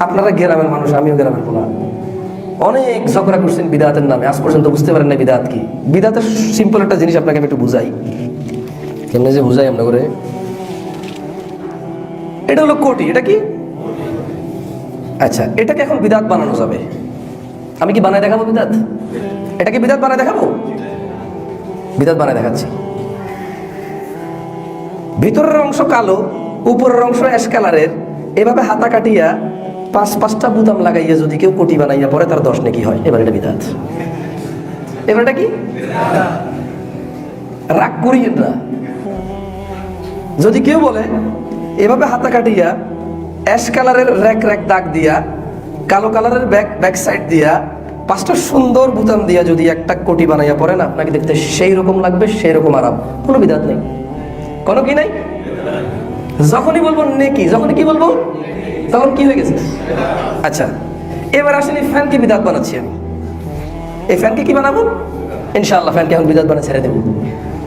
আপনারা গ্রামের মানুষ, আমিও গ্রামের পোলা। অনেক ঝগড়া করছেন বিদাতের নামে। আজ পর্যন্ত বুঝতে পারেন না বিদাত কি। বিদাতের সিম্পল একটা জিনিস আপনাকে আমি একটু বুঝাই। কেমনে যে বুঝাই আমরা করে। এটা হলো কোটি, এটা কি? আচ্ছা এটাকে এখন বিদাত বানানো যাবে। আমি কি বানায় দেখাবো বিদাত? এটাকে বিদাত বানায় দেখাবো? বিদাত বানায় দেখাচ্ছি। ভিতরের অংশ কালো, উপরের অংশ অ্যাশ কালারের। এভাবে হাতা কাটিয়া পাঁচ, পাঁচটা বুতাম লাগাইয়া যদি কেউ কোটি বানাইয়া পরে তার দশ নাকি হয়? এবার এটা বিদাত এবার এটা কি? রাগ করিয়েন না। যদি কেউ বলে, এভাবে হাতা কাটিয়া অ্যাশ কালারের র্যাক র্যাক দাগ দিয়া, কালো কালারের ব্যাক ব্যাক সাইড দিয়া পাঁচটা সুন্দর বুতাম দিয়া যদি একটা কোটি বানাইয়া পড়েন, আপনাকে দেখতে সেই রকম লাগবে সেই রকম আরাম। কোনো বিধাত নেই। কোনো কি নাই? যখনই বলব নেকি, যখনই কি বলব? তখন কি হয়ে গেছে? আচ্ছা এবার এই ফ্যানকে বিদাত বানাচ্ছি আমি। এই ফ্যানকে কি বানাবো? ইনশাআল্লাহ ফ্যানকে এখন বিদাত বানা ছেড়ে দেবো।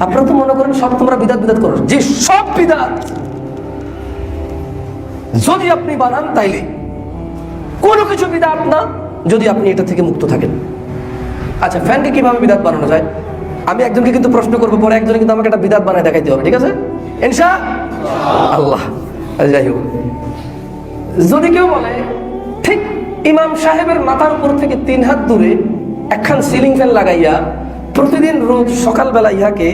আপনারা তো মনে করেন সব তোমরা বিদাত বিদাত করো। যে সব বিদাত যদি আপনি বানান তাইলে। কোনো কিছু বিদাত না, যদি আপনি এটা থেকে মুক্ত থাকেন। আচ্ছা ফ্যানকে কীভাবে বিদাত বানানো যায়? আমি একজনকে কিন্তু প্রশ্ন করব, পরে একজনে কিন্তু আমাকে একটা বিদাত বানায় দেখাইতে হবে, ঠিক আছে? ইনশা আল্লাহ যাই হোক যদি কেউ বলে, ঠিক ইমাম সাহেবের মাথার উপর থেকে তিন হাত দূরে একখান সিলিং ফ্যান লাগাইয়া প্রতিদিন রোজ সকালবেলা ইহাকে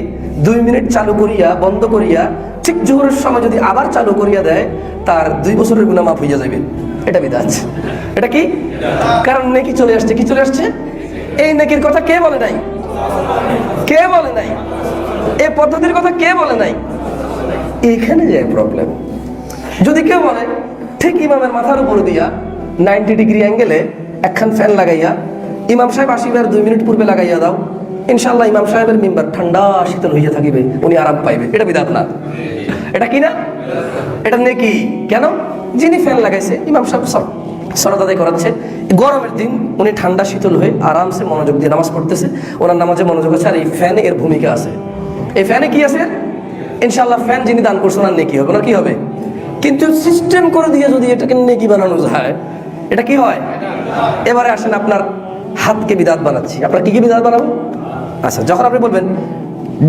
দুই মিনিট চালু করিয়া, বন্ধ করিয়া, ঠিক জোহরের সময় যদি আবার চালু করিয়া দেয়, তার দুই বছরের গুণা মাফ হইয়া যাবে এটা বিদাত। এটা কি? কারণ নেকি চলে আসছে, কি চলে আসছে? এই নেকির কথা কে বলে নাই? কে বলে নাই? এই পদ্ধতির কথা কে বলে নাই? এখানে যায় প্রবলেম যদি কেউ বলে, ঠিক ইমামের মাথার উপর দিয়া নাইনটি ডিগ্রি অ্যাঙ্গেলে একখান ফ্যান লাগাইয়া, ইমাম সাহেব আসিবার দুই মিনিট পূর্বে লাগাইয়া দাও ইনশাল্লাহ ইমাম সাহেবের মেম্বার ঠান্ডা শীতল হইয়া থাকিবে, উনি আরাম পাইবে। এটা বিধাত না। এটা কি না? এটা নেকি? কেন? যিনি ফ্যান লাগাইছে, ইমাম সাহেব সব সরাত আদায় করাচ্ছে। গরমের দিন উনি ঠান্ডা শীতল হয়ে আরামসে মনোযোগ দিয়ে নামাজ পড়তেছে। ওনার নামাজে মনোযোগ আছে আর এই ফ্যানে এর ভূমিকা আছে। এই ফ্যানে কি আছে? ইনশাল্লাহ ফ্যান যিনি দান করছেন আর নেকি হবে। না কি হবে? কিন্তু সিস্টেম করে দিয়ে যদি এটাকে নেকি বানানো যায়, এটা কি হয়? এবারে আসেন আপনার হাতকে বিদাত বানাচ্ছি। আপনার কি কি বিদাত বানাবো? আচ্ছা যখন আপনি বলবেন,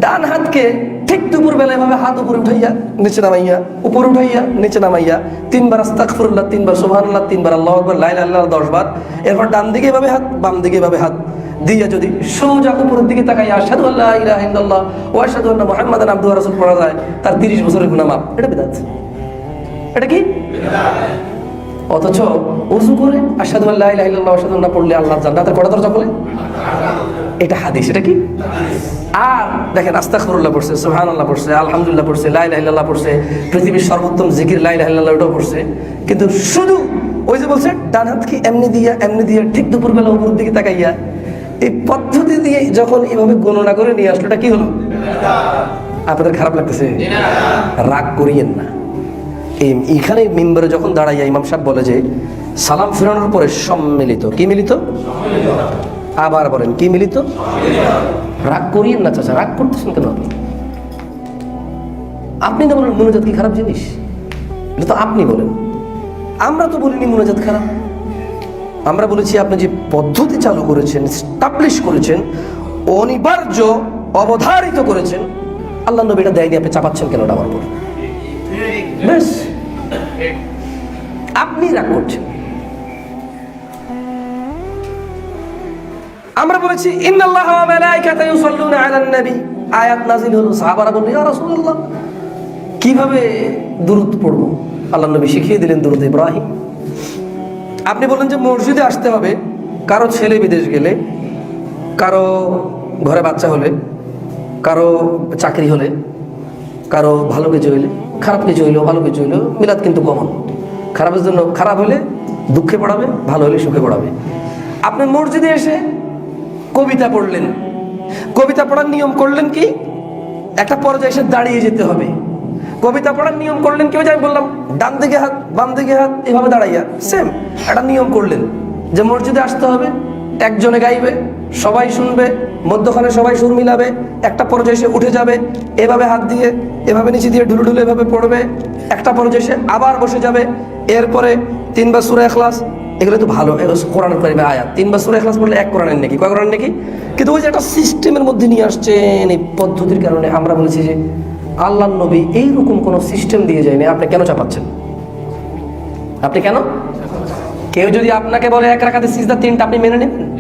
ডান হাতকে ঠিক দুপুর বেলা এভাবে হাত উপরে উঠাইয়া, নিচে নামাইয়া, উপরে উঠাইয়া, নিচে নামাইয়া, তিনবার আস্তাগফিরুল্লাহ, তিনবার সুবহানাল্লাহ, তিনবার আল্লাহু আকবার লা ইলাহা ইল্লাল্লাহ দশ বার, এরপর ডান দিকে এভাবে হাত, বাম দিকে এভাবে হাত দিয়ে যদি সোজা উপরের দিকে তাকাই আশহাদু আল্লাহ ইলাহা ইল্লাল্লাহ ওয়া আশহাদু আন্না মুহাম্মাদান আবদুহু ওয়া পড়া যায়, তার 30 বছরের গুনাহ মাপ এটা বিদাত। এটা কি? অথচ উজু করে আশহাদু আল্লাহ ইলাহা ইল্লাল্লাহ আশহাদু আন্না পড়লে আল্লাহ জান্নাতের কটা দরজা বলে এটা হাদিস। এটা কি? আর দেখেন, আস্তাগফিরুল্লাহ পড়ছে, সুবহানাল্লাহ পড়ছে, আলহামদুলিল্লাহ পড়ছে, লা ইলাহা ইল্লাল্লাহ পড়ছে, পৃথিবীর সর্বোত্তম জিকির লা ইলাহা ইল্লাল্লাহ ওটাও পড়ছে। কিন্তু শুধু ওই যে বলছে ডান হাত কি এমনি দিয়া এমনি দিয়া ঠিক দুপুরবেলা উপর দিকে তাকাইয়া এই পদ্ধতি দিয়ে যখন এইভাবে গণনা করে নিয়ে আসলো কি হলো? আপনাদের খারাপ লাগতেছে? রাগ করিয়েন না। এই এখানে মিম্বরে যখন দাঁড়াইয়া ইমাম সাহেব বলে যে, সালাম ফেরানোর পরে সম্মিলিত। কি মিলিত? আবার বলেন, কি মিলিত? রাগ করিয়েন না, চাচা, রাগ করতেছেন কেন আপনি? আপনি তো বলেন, মনোজাত কি খারাপ জিনিস? এটা তো আপনি বলেন। আমরা তো বলিনি মনোজাত খারাপ। আমরা বলেছি, আপনি যে পদ্ধতি চালু করেছেন স্টাবলিশ করেছেন, অনিবার্য অবধারিত করেছেন, আল্লাহ নবী এটা দেয়নি, আপনি চাপাচ্ছেন কেন ওটা আমার আপনি রাগ করছেন। আমরা বলেছি, ইন্নাল্লাহ ওয়া মালাইকাতা ইউসাল্লুনা আলান নবী। আয়াত নাযিল হলো, সাহাবারা বললেন ইয়া রাসূলুল্লাহ, কীভাবে দুরূদ পড়ব? আল্লাহ নবী শিখিয়ে দিলেন দুরূদ ইব্রাহিম। আপনি বললেন যে মসজিদে আসতে হবে। কারও ছেলে বিদেশ গেলে, কারও ঘরে বাচ্চা হলে, কারও চাকরি হলে, কারও ভালো কিছু হইলে, খারাপ কিছু হইলেও ভালো কিছু হইলেও মিলাদ কিন্তু কমন খারাপের জন্য খারাপ হলে দুঃখে পড়াবে, ভালো হলে সুখে পড়াবে। আপনি মসজিদে এসে কবিতা পড়লেন। কবিতা পড়ার নিয়ম করলেন কি? একটা পর্যায়ে এসে দাঁড়িয়ে যেতে হবে। কবিতা পড়ার নিয়ম করলেন কেউ? যাই বললাম, ডান দিকে হাত, বাম দিকে হাত, এভাবে দাঁড়াইয়া। সেম একটা নিয়ম করলেন। যে মসজিদে আসতে হবে, একজনে গাইবে, সবাই শুনবে, মধ্যখানে সবাই সুর মিলাবে, একটা পর্যায়ে সে উঠে যাবে, এভাবে হাত দিয়ে, এভাবে নিচে দিয়ে ঢুলু ঢুলু এভাবে পড়বে, একটা পর্যায়ে সে আবার বসে যাবে। এরপরে তিনবার সুরে এখলাস এগুলো তো ভালো কোরআন করিবে আয়াত। তিনবার সুরে এখলাস পড়লে এক কোরআনের নাকি? কয় কোরআন নাকি? কিন্তু ওই যে একটা সিস্টেমের মধ্যে নিয়ে আসছেন এই পদ্ধতির কারণে আমরা বলেছি যে আল্লাহ নবী এইরকম কোনো সিস্টেম দিয়ে যায়নি। আপনি কেন চাপাচ্ছেন? আপনি কেন? কেউ যদি আপনাকে বলে এক রাখাতে সিজদা তিনটা আপনি মেনে নেবেন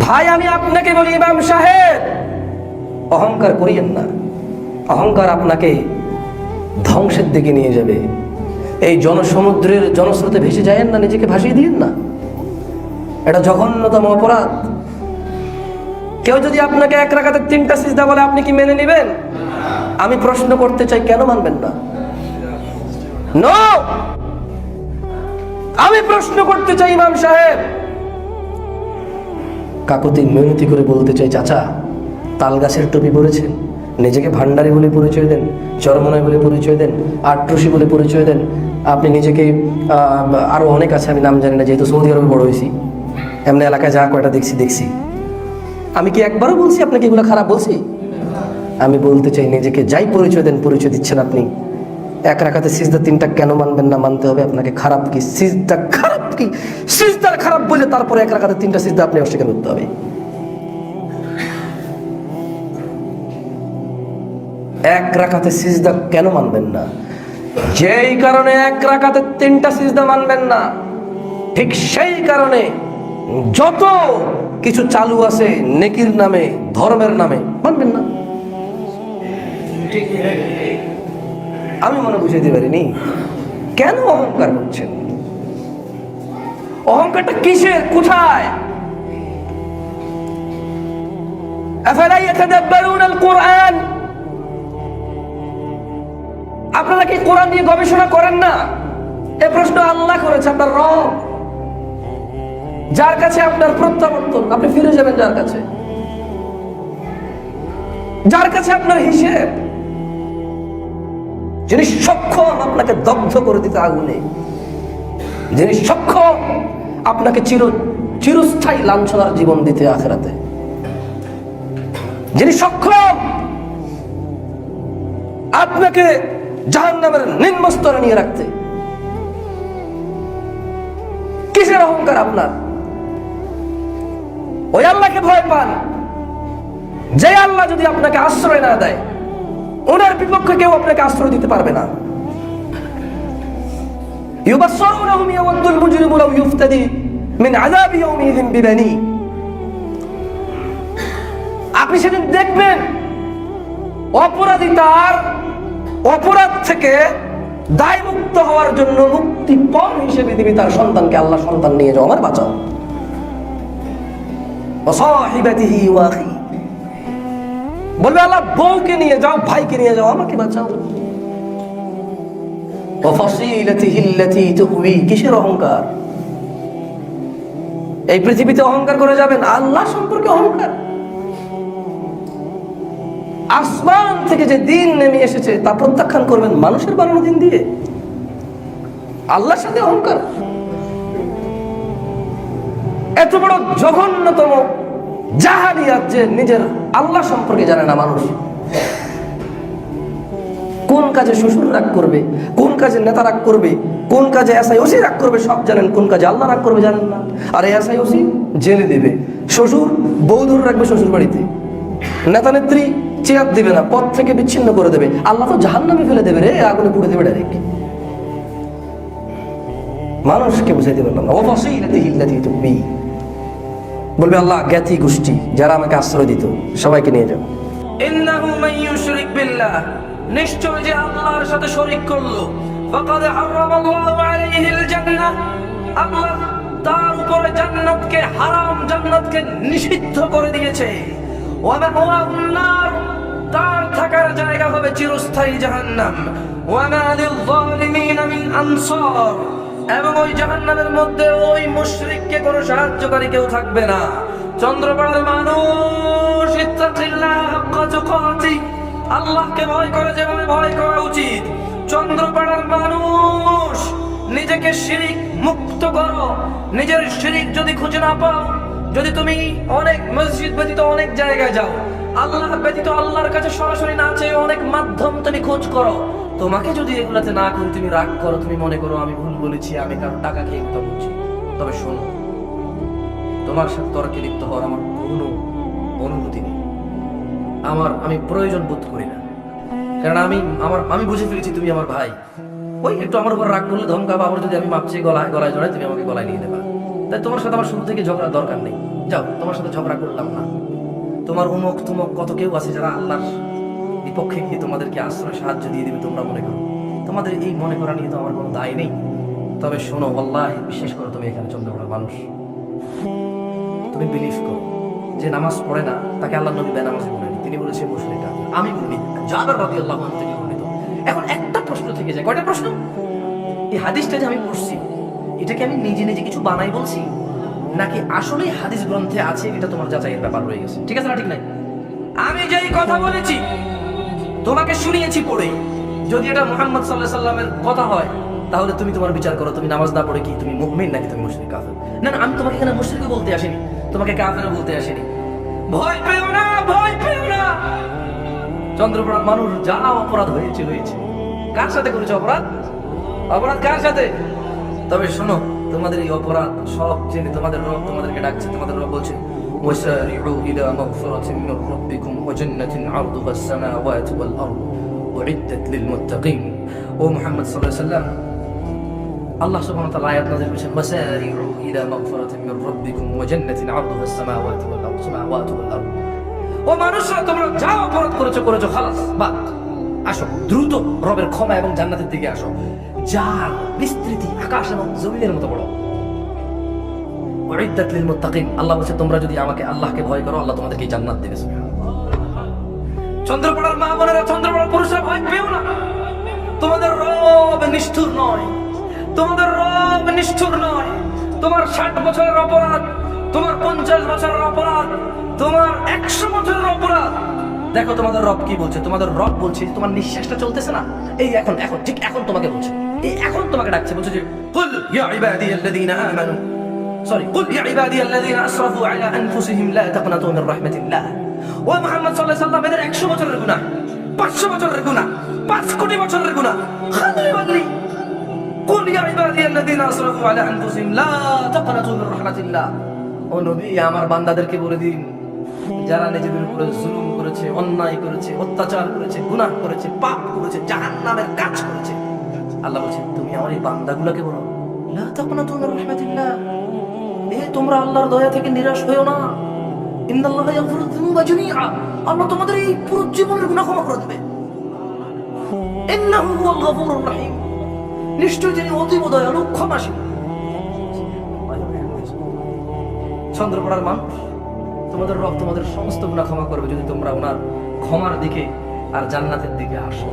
ভাই, আমি আপনাকে বলি, ইমাম সাহেব। অহংকার করিয়েন না। অহংকার আপনাকে ধ্বংসের দিকে নিয়ে যাবে। এই জনসমুদ্রের জনস্রোতে ভেসে যায়েন না, নিজেকে ভাসিয়ে দিয়েন না। এটা জঘন্যতম অপরাধ। কেউ যদি আপনাকে এক রাখাতে তিনটা সিজদা বলে আপনি কি মেনে নেবেন? আমি প্রশ্ন করতে চাই কেন মানবেন না? আমি প্রশ্ন করতে চাই ইমাম সাহেব। কাকুতি মিনতি করে বলতে চাই চাচা তাল গাছের টুপি পরেছেন। নিজেকে ভান্ডারি বলে পরিচয় দেন চরমনায় বলে পরিচয় দেন আট্রসি বলে পরিচয় দেন। আপনি নিজেকে আহ, আরও অনেক আছে আমি নাম জানি না যেহেতু সৌদি আরবে বড় হয়েছি। এমনি এলাকায় যা কয়টা দেখছি দেখছি। আমি কি একবারও বলছি আপনাকে এগুলো খারাপ বলছি? আমি বলতে চাই নিজেকে যাই পরিচয় দেন, পরিচয় দিচ্ছেন আপনি। এক রাখাতে সিজদা তিনটা কেন মানবেন না মানতে হবে? আপনাকে খারাপ কি? সিজদা খারাপ কি? সিজদার খারাপ বলে তারপরে এক রাখাতে তিনটা সিজদা আপনি অস্বীকার করতে হবে। এক রাখাতে সিজদা কেন মানবেন না? যেই কারণে এক রাখাতে তিনটা সিজদা মানবেন না, ঠিক সেই কারণে যত কিছু চালু আছে নেকির নামে ধর্মের নামে মানবেন না আমি মনে বুঝাইতে পারিনি কেন অহংকার করছেন অহংকারটা কিসের কোথায় أفلا يتدبرون القرآن আপনারা কি কোরআন নিয়ে গবেষণা করেন না এ প্রশ্ন আল্লাহ করেছে আপনার রব যার কাছে আপনার প্রত্যাবর্তন, আপনি ফিরে যাবেন যার কাছে। যার কাছে আপনার হিসেব। যিনি সক্ষম আপনাকে দগ্ধ করে দিতে আগুনে, যিনি সক্ষম আপনাকে চির, চিরস্থায়ী লাঞ্ছনার জীবন দিতে আখেরাতে। যিনি সক্ষম আপনাকে জাহান নামের নিম্নস্তরে নিয়ে রাখতে। কিসের অহংকার আপনার? ওই আল্লাহকে ভয় পান যে আল্লাহ যদি আপনাকে আশ্রয় না দেয় ওনার বিপক্ষে কেউ আপনাকে আশ্রয় দিতে পারবে না يبصرونهم يود المجرم لو يفتدي من عذاب يومئذ ببنيه আপনি সেদিন দেখবেন অপরাধী তার অপরাধ থেকে দায়মুক্ত হওয়ার জন্য মুক্তিপণ হিসেবে দিবি তার সন্তানকে আল্লাহ সন্তান নিয়ে যাও আমার বাঁচাও ওয়াসাহিবাতিহি ওয়া আখি। বলবে আল্লাহ, বউকে নিয়ে যাও, ভাইকে নিয়ে যাও, আমাকে বাঁচাও। কিসের অহংকার? এই পৃথিবীতে অহংকার করে যাবেন? আল্লাহ সম্পর্কে অহংকার। আসমান থেকে যে দিন নেমে এসেছে, তা প্রত্যাখ্যান করবেন মানুষের বানানো দিন দিয়ে। আল্লাহর সাথে অহংকার। এত বড় জঘন্যতম জাহালিয়াত যে নিজের আল্লাহ সম্পর্কে জানে না মানুষ। কোন কাজে শ্বশুর রাগ করবে, কোন কাজে নেতা রাগ করবে, কোন কাজে এসআই ওসি রাগ করবে সব জানেন, কোন কাজে আল্লাহ রাগ করবে জানেন না। আর এসআই ওসি জেলে দেবে। শ্বশুর, বউ ধরে রাখবে শ্বশুর বাড়িতে। নেতা নেত্রী চেয়ার দিবে না, পথ থেকে বিচ্ছিন্ন করে দেবে। আল্লাহ তো জাহান নামে ফেলে দেবে রে, আগুনে পুড়ে দেবে ডাইরেক্ট মানুষকে বুঝাইতে পারলাম না। অবশ্যই বলবে, আল্লাহ, জ্ঞাতি গোষ্ঠী, যারা আমাকে আশ্রয় দিত, সবাইকে নিয়ে যাও। যে আল্লাহর সাথে শরীক করল। আল্লাহ তার উপরে জান্নাতকে নিষিদ্ধ করে দিয়েছে। তার থাকার জায়গা হবে চিরস্থায়ী জাহান্নাম। আনসার। এবং ওই জাহান্নামের মধ্যে ওই মুশরিককে কোনো সাহায্যকারী কেউ থাকবে না। চন্দ্রপাড়ার মানুষ আল্লাহকে ভয় করে যেভাবে ভয় করা উচিত। চন্দ্রপাড়ার মানুষ, নিজেকে শিরিক মুক্ত করো। নিজের শিরিক যদি খুঁজে না পাও, যদি তুমি অনেক মসজিদ ব্যতীত অনেক জায়গায় যাও, আল্লাহ ব্যতীত আল্লাহর কাছে সরাসরি না চেয়ে অনেক মাধ্যম তুমি খোঁজ করো। তোমাকে যদি এগুলাতে না করি, তুমি রাগ করো, তুমি মনে করো আমি ভুল বলেছি, আমি কারও টাকা খেয়ে কথা বলছি। তবে শোনো, তোমার সাথে তর্কে লিপ্ত হওয়ার আমার কোনো অনুভূতি নেই। আমার, আমি প্রয়োজন বোধ করি না। কারণ আমি, আমার, আমি বুঝে ফেলেছি তুমি আমার ভাই। ওই, একটু আমার উপর রাগ করলে ধমকাবা আবার যদি আমি মাপছি গলায় গলায় জড়াই, তুমি আমাকে গলায় নিয়ে দেবা তাই তোমার সাথে আমার শুরু থেকে ঝগড়া দরকার নেই। যাও, তোমার সাথে ঝগড়া করলাম না। তোমার উমক তুমক কত কেউ আছে যারা আল্লাহর বিপক্ষে গিয়ে তোমাদেরকে আশ্রয়, সাহায্য দিয়ে দিবে তোমরা মনে করো। তোমাদের এই মনে করা নিয়ে তো আমার কোনো দায় নেই। তবে শোনো আল্লাহ বিশ্বাস করো, তুমি এখানে চন্দ্রকোনার মানুষ। তুমি বিলিভ করো। যে নামাজ পড়ে না, তাকে আল্লাহ নবী বেনামাজি বলেনি। তিনি বলেছে কাফির। আমি বলি জাবের রাদিয়াল্লাহু আনহু থেকে বর্ণিত। এখন একটা প্রশ্ন থেকে যায়। কয়টা প্রশ্ন? এই হাদিসটা যে আমি পড়ছি এটাকে আমি নিজে নিজে কিছু বানাই বলছি? নাকি আসলেই হাদিস গ্রন্থে আছে, এটা তোমার যাচাইয়ের ব্যাপার রয়ে গেছে। ঠিক আছে না ঠিক নাই? আমি যেই কথা বলেছি তোমাকে শুনিয়েছি পড়ে। যদি এটা মোহাম্মদ সাল্লাহ সাল্লামের কথা হয়, তাহলে তুমি তোমার বিচার করো, তুমি নামাজ না পড়ে কি তুমি মুমিন নাকি তুমি মুশরিক কাফের? না না, আমি তোমাকে এখানে মুশরিকও বলতে আসিনি, তোমাকে কাফেরও বলতে আসিনি। ভয় পেও না, ভয় পেও না। চন্দ্রপুরার মানুষ যা অপরাধ হয়েছে হয়েছে। কার সাথে করেছে অপরাধ? অপরাধ কার সাথে? তবে শোনো, তোমাদের এই অপরাধ সব জেনে তোমাদের রব তোমাদেরকে ডাকছে, তোমাদের রব বলছে وسارعوا إلى مغفرة من ربكم وجنة عرضها السماوات والأرض أعدت للمتقين ومحمد صلى الله عليه وسلم আল্লাহ সুবহানাহু ওয়া তাআলা আয়াত নাযিল করেছেন ওয়াসারিউ ইলা মাগফিরাতিন মির রাব্বিকুম ওয়া জান্নাতিন 'আরদুহা আস-সামাওয়াতু ওয়াল আরদু সামাওয়াতু ওয়াল আরদ ও মানুষরা তোমরা যা অপরাধ করেছো করেছো খালাস বাদ আসো দ্রুত রবের ক্ষমা এবং জান্নাতের দিকে আসো যার বিস্তৃতি আকাশ এবং জমিনের মতো বড় উইদ্দাত লিল মুত্তাকিন আল্লাহ বলছে, তোমরা যদি আমাকে আল্লাহকে ভয় করো, আল্লাহ তোমাদেরকে জান্নাত দেবে। চন্দ্রপড়ার মা বোনেরা, চন্দ্রপড়ার পুরুষরা ভয় পেও না। তোমাদের রব নিষ্ঠুর নয়। তোমাদের রব নিষ্ঠুর নয়। তোমার ষাট বছরের অপরাধ, তোমার পঞ্চাশ বছরের অপরাধ, তোমার একশো বছরের অপরাধ। দেখো তোমাদের রব কি বলছে। তোমাদের রব বলছে, তোমার নিঃশ্বাসটা চলতেছে না? এই এখন এখন, ঠিক এখন তোমাকে বলছে। এই এখন তোমাকে ডাকছে, বলছে যে, কুল ইয়া ইবাদিয়াল্লাযীনা আমানু। সরি কুল ইয়া ইবাদিয়াল্লাযীনা আসরাফু আলা আনফুসিহিম লা তাকনাতু মির রাহমাতিল্লাহ ও মুহাম্মদ সাল্লাল্লাহু আলাইহি ওয়াসাল্লাম এদের 100 বছরের গুনাহ 500 বছরের গুনাহ 5 কোটি বছরের গুনাহ। খালি বললি, কুল ইয়া ইবাদিয়াল্লাযীনা আসরাফু আলা আনফুসিহিম, লা তাকনাতু মির রাহমাতিল্লাহ। ও নবী, আমার বান্দাদেরকে বলে দিন, যারা নিজেদের উপরে জুলুম করেছে, অন্যায় করেছে, অত্যাচার করেছে, গুনাহ করেছে, পাপ করেছে, জাহান্নামের কাজ করেছে, আল্লাহ বলছে, তুমি আমার এই বান্দাগুলোকে বলো, লা তাকনাতু মির রাহমাতিল্লাহ। এ তোমরা আল্লাহর দয়া থেকে নিরাশ হয়েও না। আল্লাহ তোমাদের এই পুরো জীবনের ক্ষমা করে দেবে। নিশ্চয় যিনি অতীব দয়ালু, ক্ষমাশীল। চন্দ্রপড়ার মানুষ তোমাদের রব তোমাদের সমস্ত গুনাহ ক্ষমা করবে যদি তোমরা ওনার ক্ষমার দিকে আর জান্নাতের দিকে আসো।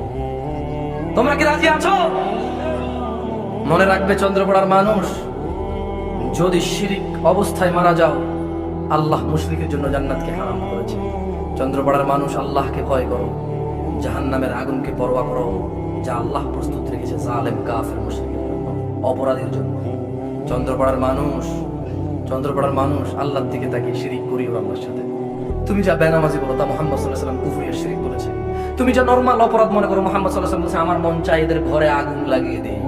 তোমরা কি রাজি আছো? মনে রাখবে চন্দ্রপড়ার মানুষ যদি শিরিক অবস্থায় মারা যাও, আল্লাহ মুশরিকের জন্য জান্নাতকে হারাম করেছে। চন্দ্রপাড়ার মানুষ আল্লাহকে ভয় করো, জাহান্নামের আগুনকে পরোয়া করো, যা আল্লাহ প্রস্তুত রেখেছে জালেম, কাফের, মুশরিকের জন্য, অপরাধীর জন্য। চন্দ্রপাড়ার মানুষ চন্দ্রপাড়ার মানুষ আল্লাহর দিকে তাকিয়ে শিরিক করিও আল্লাহর সাথে। তুমি যা বেনামাজি বলো তা মোহাম্মদ সাল্লাহ সাল্লাম শিরিক বলেছে। তুমি যা নর্মাল অপরাধ মনে করো মোহাম্মদ সাল্লাহ সাল্লাম বলছে, আমার মন চাই এদের ঘরে আগুন লাগিয়ে দেয়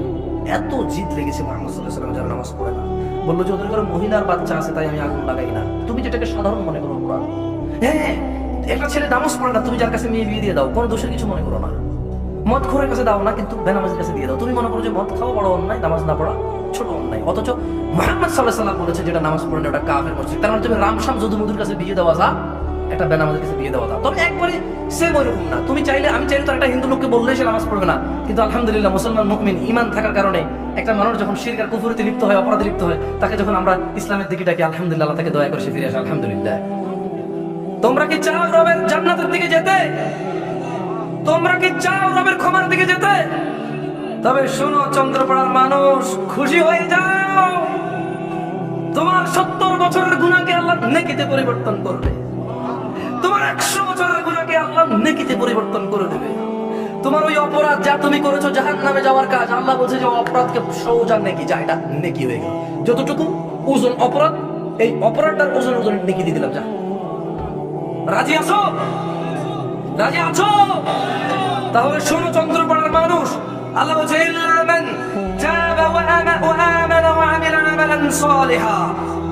এত জিত লেগেছে মোহাম্মদ সাল্লাহ সাল্লাম যারা নামাজ পড়ে না। বলল যে, ওদের ঘরে মহিলার বাচ্চা আছে, তাই আমি আগুন লাগাই না। তুমি যেটাকে সাধারণ মনে করো অপরাধ। হ্যাঁ একটা ছেলে নামাজ পড়ে না, তুমি যার কাছে মেয়ে বিয়ে দিয়ে দাও, কোনো দোষের কিছু মনে করো না। মদ খোরের কাছে দাও না, কিন্তু বেনামাজের কাছে দিয়ে দাও। তুমি মনে করো যে, মদ খাওয়া বড় অন্যায়, নামাজ না পড়া ছোট অন্যায়। অথচ মোহাম্মদ সাল্লাহ সাল্লাম বলেছে, যেটা নামাজ পড়ে না, ওটা কাফের মসজিদ। তার মানে তুমি রামশাম যদু মধুর কাছে বিয়ে দেওয়া যা একটা বেনামাজের কাছে বিয়ে দেওয়া যা তবে একবারে সেম ওইরকম না। তুমি চাইলে, আমি চাইলে তো একটা হিন্দু লোককে বললে সে নামাজ পড়বে না। কিন্তু আলহামদুলিল্লাহ মুসলমান মুকমিন ইমান থাকার কারণে একটা মানুষ যখন শিরক আর কুফুরিতে লিপ্ত হয়, অপরাধে লিপ্ত হয়, তাকে যখন আমরা ইসলামের দিকে ডাকি, আলহামদুলিল্লাহ তাকে দয়া করে সে ফিরে আসে, আলহামদুলিল্লাহ। তোমরা কি চাও রবের জান্নাতের দিকে যেতে? তোমরা কি চাও রবের ক্ষমার দিকে যেতে? তবে শোনো, চন্দ্রপাড়ার মানুষ, খুশি হয়ে যাও। তোমার সত্তর বছরের গুণাকে আল্লাহ নেকিতে পরিবর্তন করবে। একশো বছরের গুণাকে আল্লাহ নেকিতে পরিবর্তন করে দেবে। তোমার ওই অপরাধ যা তুমি করেছ জাহান নামে যাওয়ার কাজ, আল্লাহ বলছে যে অপরাধকে সৌজা নেকি, যা এটা নেকি হয়ে গেল। যতটুকু ওজন অপরাধ, এই অপরাধটার ওজন ওজন নেকি দিয়ে দিলাম, যা। রাজি আছো? রাজি আছো? তাহলে শোনো, চন্দ্রপাড়ার মানুষ। আল্লাহ বলছে, ইল্লা মান তাবা ওয়া আমা ওয়া আমানা ওয়া আমিলা আমালান সালিহা।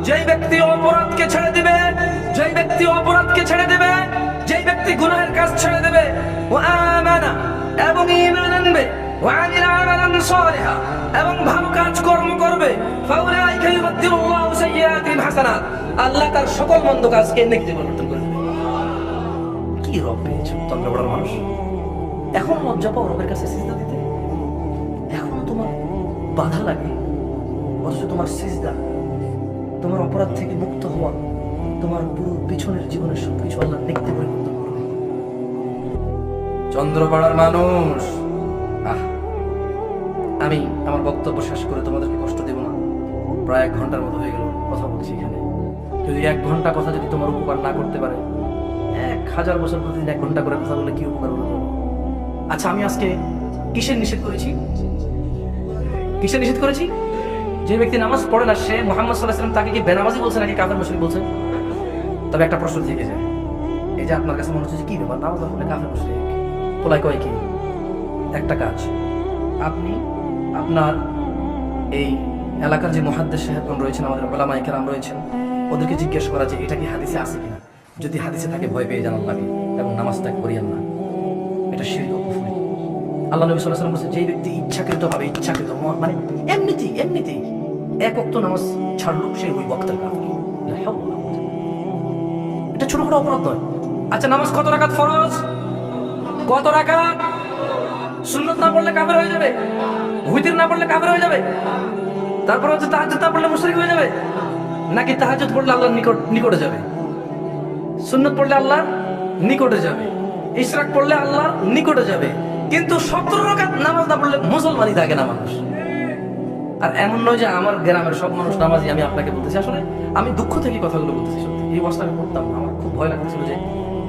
যেই ব্যক্তি অপরাধকে ছেড়ে দিবে যেই ব্যক্তি অপরাধকে ছেড়ে দিবে, যেই ব্যক্তি গুনাহের কাজ ছেড়ে দেবে, ওয়া আমানা, এবং ঈমান আনবে আমিলা আমালান সালিহা, এবং ভালো কাজ কর্ম করবে, ফাউলাইকা ইউবাদদিলুল্লাহু সাইয়্যাতিহিম হাসানাত। আল্লাহ তার সকল মন্দ কাজকে নেকিতে পরিবর্তন করে দেবে। কি রব পেয়েছ চন্দ্রপাড়ার মানুষ? এখন লজ্জা পাও রবের কাছে সিজদা দিতে? এখনও তোমার বাধা লাগে, অথচ তোমার সিজদা, তোমার অপরাধ থেকে মুক্ত হওয়া তোমার পুরো পিছনের জীবনের সবকিছু আল্লাহ দেখতে পরিবর্তন করবে চন্দ্রপাড়ার মানুষ। আহ, আমি আমার বক্তব্য শেষ করে তোমাদেরকে কষ্ট দেব না। প্রায় এক ঘণ্টার মতো হয়ে গেল কথা বলছি এখানে। যদি এক ঘণ্টা কথা যদি তোমার উপকার না করতে পারে, এক হাজার বছর প্রতিদিন এক ঘণ্টা করে কথা বললে কি উপকার হলো আচ্ছা আমি আজকে কিসের নিষেধ করেছি? কিসের নিষেধ করেছি? যে ব্যক্তি নামাজ পড়ে না, সে মোহাম্মদ সাল্লাহ সাল্লাম তাকে কি বেনামাজি বলছে নাকি কাফের মুসলিম বলছে? তবে একটা প্রশ্ন থেকে যায়। এই যে আপনার কাছে মনে হচ্ছে কি ব্যাপার? নামাজ পড়লে কাফের মুসলিম পোলাই কয় কি? একটা কাজ। আপনি আপনার এই এলাকার যে মহাদ্দেশ সাহেবগণ রয়েছেন, আমাদের ওলামা একরাম রয়েছেন, ওদেরকে জিজ্ঞেস করা যে, এটা কি হাদিসে আছে কিনা? যদি হাদিসে থাকে, ভয় পেয়ে জানান লাগে এবং নামাজ ত্যাগ করিয়েন না। এটা কুফরি। আল্লাহ নবী সাল্লাল্লাহু আলাইহি ওয়াসাল্লাম বলেছেন, যেই ব্যক্তি ইচ্ছাকৃত ভাবে ইচ্ছাকৃত মানে এমনিতেই এমনিতেই এক ওয়াক্ত নামাজ ছাড়লো সে ওই ওয়াক্তের কাফের। এটা ছোটখাটো অপরাধ নয় আচ্ছা নামাজ কত রাকাত ফরজ? কত রাকাত? সুন্নত না পড়লে কাফের হয়ে যাবে? হুইতির না পড়লে কাফের হয়ে যাবে? তারপর হচ্ছে তাহাজ্জুদ না পড়লে মুশরিক হয়ে যাবে? নাকি তাহাজ্জুদ পড়লে আল্লাহর নিকট, নিকটে যাবে? সুন্নত পড়লে আল্লাহর নিকটে যাবে। ইশরাক পড়লে আল্লাহর নিকটে যাবে। কিন্তু সতেরো রাকাত নামাজ না পড়লে মুসলমানই থাকে না মানুষ। আর এমন নয় যে আমার গ্রামের সব মানুষ নামাজি, আমি আপনাকে বলতেছি। আসলে আমি দুঃখ থেকে কথাগুলো বলতেছি সত্যি। এই অবস্থা আমি করতাম আমার খুব ভয় লাগতেছিল যে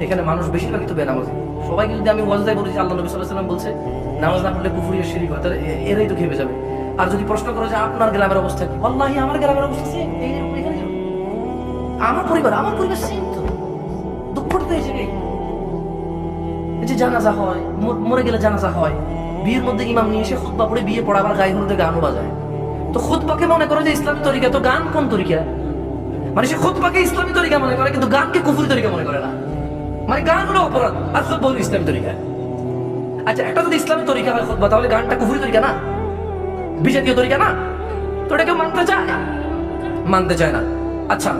এখানে মানুষ বেশিরভাগই তো বেনামাজি। সবাইকে যদি আমি ওয়াজদায় বলি যে আল্লাহ নবী সাল্লাহ বলছে, নামাজ না পড়লে কুফুরি শিরিক হয়। তাহলে এরাই তো খেপে যাবে। আর যদি প্রশ্ন করো যে আপনার গ্রামের অবস্থা কি? আল্লাহি আমার গ্রামের অবস্থা এখানে আমার পরিবার আমার পরিবার সেম তো। দুঃখটা তো জায়গায়। যে জানাজা হয়, মরে গেলে জানাজা হয়। বিয়ের মধ্যে ইমাম নিয়ে এসে খুতবা পড়ে বিয়ে পড়া আবার গায়ে হলুদে গানও বাজায়। তো খুতবাকে মনে করে যে ইসলামী তরিকা, তো গান কোন তরিকা? মানে সে খুতবাকে ইসলামী তরিকা মনে করে, কিন্তু গানকে কুফুরি তরিকা মনে করে না। মানে গান হলো অপরাধ, আর খুতবা হলো ইসলামী তরিকা। আচ্ছা একটা যদি ইসলামী তরিকা হয় খুতবা, তাহলে গানটা কুফুরি তরিকা না? বিজাতীয় তরিকা না? তো এটা কেউ মানতে চায়? না মানতে চায় না। আচ্ছা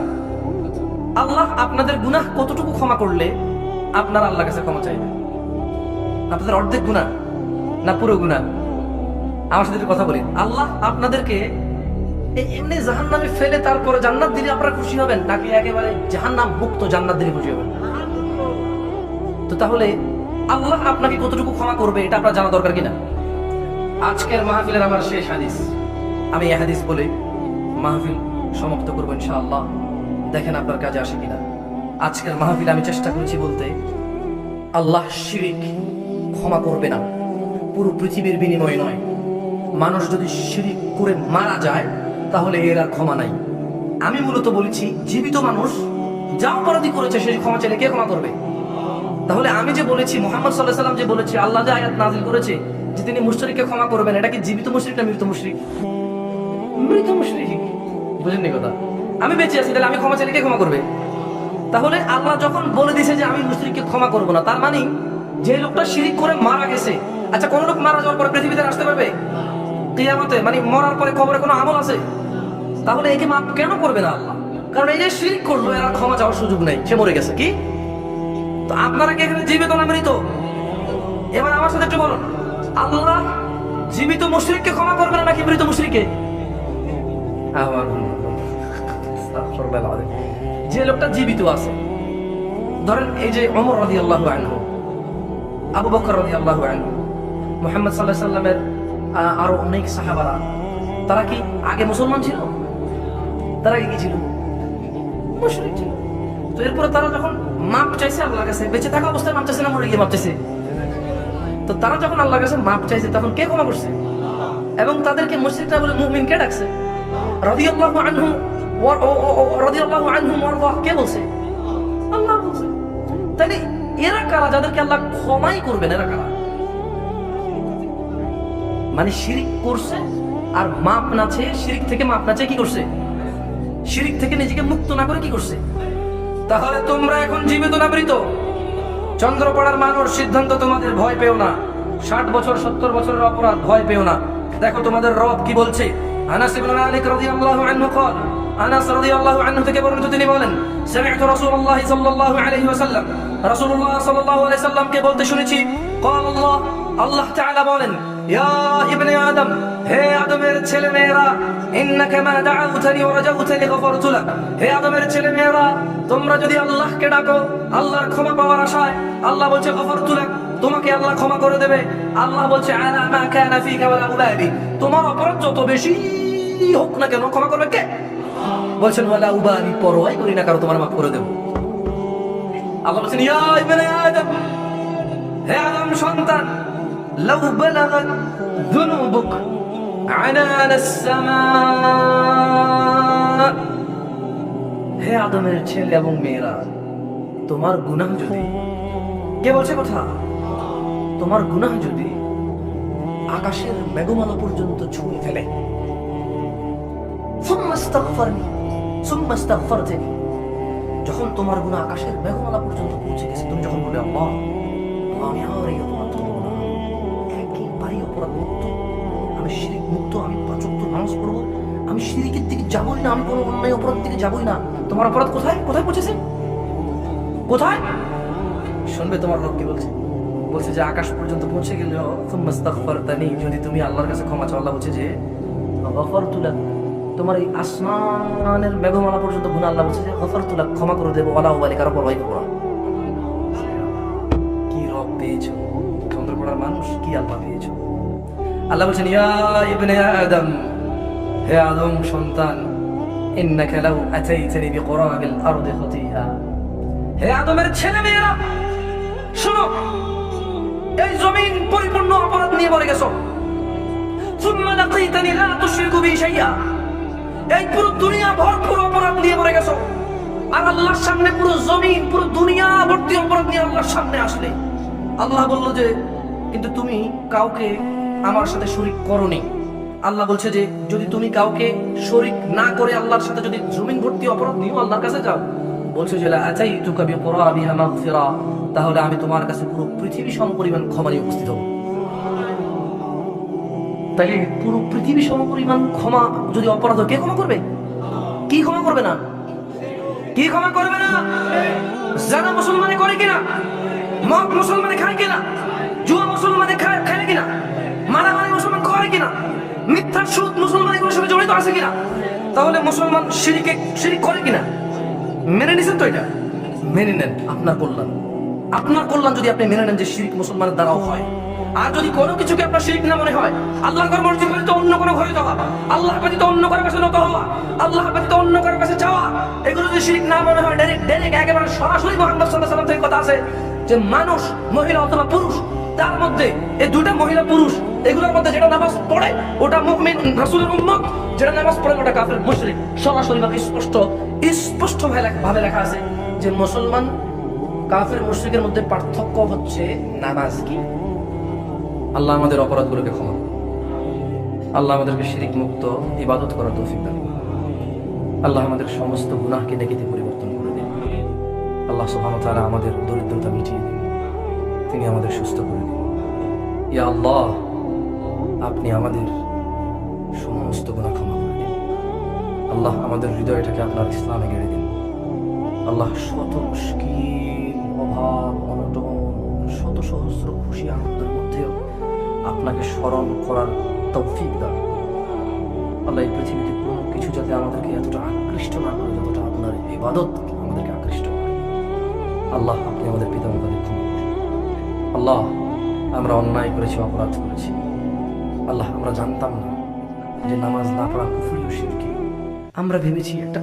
আল্লাহ আপনাদের গুনাহ কতটুকু ক্ষমা করলে আপনার আল্লাহ কাছে ক্ষমা চাইবে আপনাদের অর্ধেক গুণা না পুরো গুণা আমার সাথে কথা বলি। আল্লাহ আপনাদেরকে এমনি জাহান নামে ফেলে তারপরে জান্নাত দিলে আপনারা খুশি হবেন, নাকি একেবারে জাহান নাম মুক্ত জান্নাত দিলে খুশি হবেন? তো তাহলে আল্লাহ আপনাকে কতটুকু ক্ষমা করবে, এটা আপনার জানা দরকার কিনা? আজকের মাহফিলের আমার শেষ হাদিস। আমি এই হাদিস বলে মাহফিল সমাপ্ত করব ইনশাআল্লাহ। দেখেন আপনার কাজে আসে কিনা। আজকের মাহফিল আমি চেষ্টা করেছি বলতে, আল্লাহ শিরিক ক্ষমা করবে না। পুরো পৃথিবীর বিনিময় নয়। মানুষ যদি শিরিক করে মারা যায়, তাহলে এর আর ক্ষমা নাই। আমি মূলত বলেছি, জীবিত মানুষ যা অপরাধী করেছে সেই ক্ষমা চাইলে কে ক্ষমা করবে? তাহলে আমি যে বলেছি, মোহাম্মদ সাল্লাহ সাল্লাম যে বলেছে, আল্লাহ যে আয়াত নাজিল করেছে, যে তিনি মুশরিককে ক্ষমা করবেন, এটা কি জীবিত মুশরিক না মৃত মুশরিক? মৃত মুশরিক। বুঝেননি কথা? আমি বেঁচে আছি, তাহলে আমি ক্ষমা চাইলে কে ক্ষমা করবে? তাহলে আল্লাহ যখন বলে দিয়েছে যে আমি মুশরিককে ক্ষমা করব না, তার মানে যে লোকটা শিরিক করে মারা গেছে আচ্ছা কোন লোক মারা যাওয়ার পরে পৃথিবীতে আসতে পারবে? কিয়ামতে মানে মরার পরে কবরে কোনো আমল আছে? তাহলে একে মাপ কেন করবে না আল্লাহ? কারণ এই যে শিরিক করল এরা ক্ষমা চাওয়ার সুযোগ নেই। সে মরে গেছে কি? তো আপনারা কি এখানে জীবিত না মৃত? এবার আমার সাথে একটু বলুন। আল্লাহ জীবিত মুশরিককে ক্ষমা করবে না নাকি মৃত মুশরিককে? যে লোকটা জীবিত আছে ধরেন এই যে অমর রাজি আল্লাহ আনহু আবু বকর রাজি আল্লাহ আনহু মোহাম্মদ সাল্লাহ সাল্লামের আরও অনেক সাহাবারা। তারা কি আগে মুসলমান ছিল? তারা কি ছিল? তো এরপরে তারা যখন মাপ চাইছে আল্লাহর কাছে, বেঁচে থাকা অবস্থায় মাপ চাইছে না, মরে গিয়ে মাপ চাইছে? তো তারা যখন আল্লাহর কাছে মাপ চাইছে, তখন কে ক্ষমা করছে? এবং তাদেরকে মুশরিকরা বলে, মুমিন কে ডাকছে? রাদিয়াল্লাহু আনহু রাদিয়াল্লাহু আনহুম ওয়ারদাহ কে বলছে? আল্লাহ বলছে। তাইলে এরা কারা? যাদেরকে আল্লাহ ক্ষমাই করবেন, এরা কারা? মানে শিরিক করছে আর মাপ না চেয়ে শিরিক থেকে মাপ না চেয়ে কি করছে শিরিক থেকে নিজেকে মুক্ত না করে কি করছে তাহলে তোমরা এখন জীবিত না মৃত চন্দ্রপাড়ার মানুষ সিদ্ধান্ত তোমাদের ভয় পেও না ষাট বছর সত্তর বছরের অপরাধ ভয় পেও না দেখো তোমাদের রব কি বলছে আনাস ইবনে মালিক রাদিয়াল্লাহু আনহু قال আনাস রাদিয়াল্লাহু আনহু থেকে বর্ণিত তিনি বলেন سمعت رسول الله صلى الله عليه وسلم رسول الله صلى الله عليه وسلم কে বলতে শুনেছি قال الله আল্লাহ তাআলা বলেন ইয়া হে আদমের ছেলে মেয়েরা হে আদমের ছেলে মেয়েরা তোমরা যদি ডাকো ক্ষমা পাওয়ার আশায় আল্লাহ বলছে তোমাকে আল্লাহ ক্ষমা করে দেবে বলছে তোমার অপরাধ যত বেশি হোক না কেন ক্ষমা করবে কে বলছেন ওয়ালা পরোয়াই করি না কারও তোমার মাফ করে দেব আল্লাহ বলছেন হে আদম সন্তান লাউ বালাগাত যুনুবুক আনান السماء হে আদমের ছেলে এবং মেয়েরা তোমার গুনাহ যদি কে বলছে কথা তোমার গুনাহ যদি আকাশের মেঘমালা পর্যন্ত ছুঁয়ে ফেলে ثم استغفرني ثم استغفرتني যখন তোমার গুনাহ আকাশের মেঘমালা পর্যন্ত পৌঁছে গেছে তুমি যখন বলে আল্লাহ আমি আর এই আমি শিরিকের দিকে যাবোই না, আমি কোনো অন্যায় অপরাধ দিকে যাবোই না। তোমার অপরাধ কোথায়? কোথায় পৌঁছেছে? কোথায়? শুনবে তোমার লোক কি বলছে? বলছে যে আকাশ পর্যন্ত পৌঁছে তুমাস্তাগফারতানি যদি তুমি আল্লাহর কাছে ক্ষমা চাও, আল্লাহ বলছে যে তোমার এই আসমানের মেঘমালা পর্যন্ত গুনাহ আল্লাহ বলছে যে গফরতুলা ক্ষমা করে দেবো, ওয়ালা উবালি কারও পরবাই করব কি রব পেয়েছ? চন্দ্রপড়ার মানুষ কি আল্লাহ পেয়েছ? আল্লাহ বলছেন, ইয়া ইবনে আদম হে আদম সন্তান, ইন্নাকা লাউ আতাইতানি বিকুরাবিল আরদি খতিহা আদমের ছেলে মেয়েরা শোনো, এই জমিন পরিপূর্ণ অপরাধ নিয়ে ভরে গেছো। সুম্মা লাকাইতানি লা তুশরিকু এই পুরো দুনিয়া ভরপুর অপরাধ নিয়ে ভরে গেছো। আর আল্লাহর সামনে পুরো জমিন, পুরো দুনিয়া ভর্তি অপরাধ নিয়ে আল্লাহর সামনে আসলে। আল্লাহ বলল যে, কিন্তু তুমি কাউকে আমার সাথে শরিক করনি। আল্লাহ বলছে যে, যদি তুমি কাউকে শরিক না করে আল্লাহর সাথে যদি জমিন ভর্তি অপরাধ নিয়েও আল্লাহর কাছে যাও। বলছে যে আচাই তুকা বিকুরাবিহা মাগফিরা। তাহলে আমি তোমার কাছে পুরো পৃথিবী সম পরিমাণ ক্ষমা নিয়ে উপস্থিত হব। তাইলে পুরো পৃথিবী সম পরিমাণ ক্ষমা যদি অপরাধ কে ক্ষমা করবে? কি ক্ষমা করবে না? কি ক্ষমা করবে না? জানা মুসলমানে করে কিনা? মদ মুসলমানে খায় কিনা? জুয়া মুসলমানে খায় কিনা? মারামারি মুসলমান করে কিনা? মিথ্যা সুদ মুসলমান এগুলোর সাথে জড়িত আছে কিনা? তাহলে মুসলমান শিরিকে শিরিক করে কিনা? মেনে নিছেন তো এটা? মেনে নেন, আপনার কল্যাণ। আপনার কল্যাণ যদি আপনি মেনে নেন যে শিরিক মুসলমানের দ্বারাও হয়। আর যদি কোনো কিছুকে আপনার শিরিক না মনে হয় আল্লাহ ঘর মসজিদ অন্য কোনো ঘরে যাওয়া আল্লাহ অন্য কারও কাছে নত হওয়া আল্লাহ ব্যতীত অন্য কারও কাছে যাওয়া, এগুলো যদি শিরিক না মনে হয় ডাইরেক্ট ডাইরেক্ট একেবারে সরাসরি মোহাম্মদ সাল্লাহ থেকে কথা আছে যে মানুষ, মহিলা অথবা পুরুষ, তার মধ্যে এই দুটা মহিলা পুরুষ এগুলোর মধ্যে যেটা নামাজ পড়ে, ওটা মুমিন রাসূলের উম্মত, যেটা নামাজ পড়ে ওটা কাফের মুশরিক সরাসরি ভাবে স্পষ্ট স্পষ্ট ভাবে লেখা আছে যে মুসলমান কাফের মুশরিকের মধ্যে পার্থক্য হচ্ছে নামাজ কি? আল্লাহ আমাদের অপরাধগুলোকে ক্ষমা। আল্লাহ আমাদেরকে শিরিক মুক্ত, ইবাদত করার তৌফিক দান। আল্লাহ আমাদের সমস্ত গুনাহকে নেকিতে পরিবর্তন করে দিন। আল্লাহ সুবহানাহু তাআলা আমাদের দরিদ্রতা মিটিয়ে দিন। তিনি আমাদের সুস্থ করে দিন। ইয়া আল্লাহ আপনি আমাদের সমস্ত গুনাহ ক্ষমা করে দিন। আল্লাহ আমাদের হৃদয়টাকে আপনার ইসলামে গেড়ে দিন। আল্লাহ শত মুশকিল, অভাব, অনটন, শত সহস্র খুশি আনন্দের মধ্যেও আপনাকে স্মরণ করার তৌফিক দান। আল্লাহ এই পৃথিবীতে কোনো কিছু যাতে আমাদেরকে এতটা আকৃষ্ট না করে, যতটা আপনার ইবাদত আমাদেরকে আকৃষ্ট করে। আল্লাহ, আপনি আমাদের পিতা মাতাদের ক্ষমা। আল্লাহ, আমরা অন্যায় করেছি, অপরাধ করেছি। আল্লাহ, আমরা জানতাম না যে নামাজ না পড়া কুফুরি ও শিরকি আমরা ভেবেছি একটা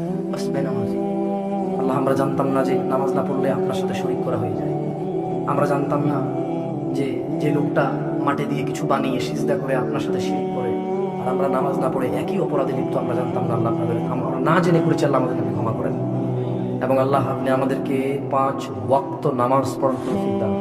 বেনামাজি আল্লাহ, আমরা জানতাম না যে নামাজ না পড়লে আপনার সাথে শরিক করা হয়ে যায়। আমরা জানতাম না যে যে লোকটা মাটি দিয়ে কিছু বানিয়ে সিজদা করে আপনার সাথে শিরিক করে। আর আমরা নামাজ না পড়ে একই অপরাধে লিপ্ত, আমরা জানতাম না আল্লাহ আপনাদের আমরা না জেনে করেছি আল্লাহ আমাদেরকে ক্ষমা করেন। এবং আল্লাহ, আপনি আমাদেরকে পাঁচ ওয়াক্ত নামাজ পড়ার তৌফিক দান।